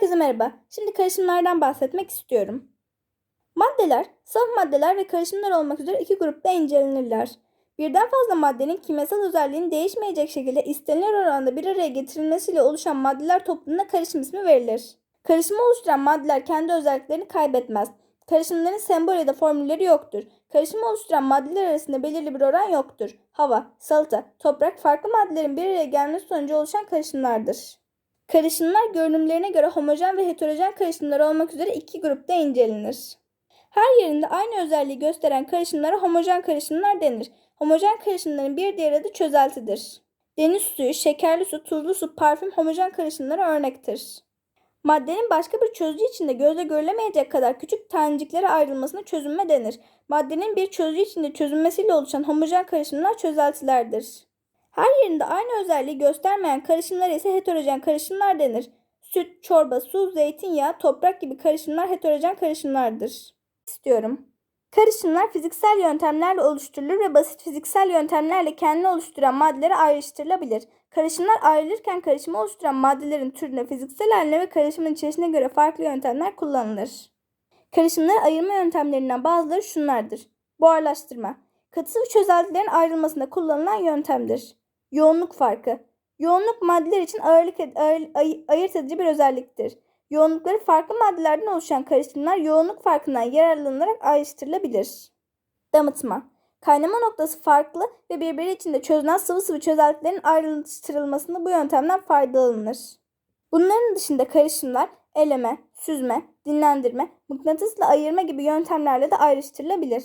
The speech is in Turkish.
Herkese merhaba. Şimdi karışımlardan bahsetmek istiyorum. Maddeler, saf maddeler ve karışımlar olmak üzere iki grupta incelenirler. Birden fazla maddenin kimyasal özelliğinin değişmeyecek şekilde istenilen oranda bir araya getirilmesiyle oluşan maddeler topluluğuna karışım ismi verilir. Karışımı oluşturan maddeler kendi özelliklerini kaybetmez. Karışımların sembol ya da formülleri yoktur. Karışımı oluşturan maddeler arasında belirli bir oran yoktur. Hava, salata, toprak farklı maddelerin bir araya gelmesi sonucu oluşan karışımlardır. Karışımlar görünümlerine göre homojen ve heterojen karışımlar olmak üzere iki grupta incelenir. Her yerinde aynı özelliği gösteren karışımlara homojen karışımlar denir. Homojen karışımların bir diğer adı çözeltidir. Deniz suyu, şekerli su, tuzlu su, parfüm homojen karışımlara örnektir. Maddenin başka bir çözücü içinde gözle görülemeyecek kadar küçük taneciklere ayrılmasına çözünme denir. Maddenin bir çözücü içinde çözünmesiyle oluşan homojen karışımlar çözeltilerdir. Her yerinde aynı özelliği göstermeyen karışımlar ise heterojen karışımlar denir. Süt, çorba, su, zeytinyağı, toprak gibi karışımlar heterojen karışımlardır. İstiyorum. Karışımlar fiziksel yöntemlerle oluşturulur ve basit fiziksel yöntemlerle kendini oluşturan maddelere ayrıştırılabilir. Karışımlar ayrılırken karışımı oluşturan maddelerin türüne, fiziksel haline ve karışımın içerisine göre farklı yöntemler kullanılır. Karışımları ayırma yöntemlerinden bazıları şunlardır. Buharlaştırma. Katı sıvı çözeltilerin ayrılmasında kullanılan yöntemdir. Yoğunluk farkı. Yoğunluk maddeler için ağırlık ed- ağır- ay- ayırt edici bir özelliktir. Yoğunlukları farklı maddelerden oluşan karışımlar yoğunluk farkından yararlanılarak ayrıştırılabilir. Damıtma. Kaynama noktası farklı ve birbiri içinde çözünen sıvı sıvı çözeltilerin ayrıştırılmasında bu yöntemden faydalanılır. Bunların dışında karışımlar eleme, süzme, dinlendirme, mıknatısla ayırma gibi yöntemlerle de ayrıştırılabilir.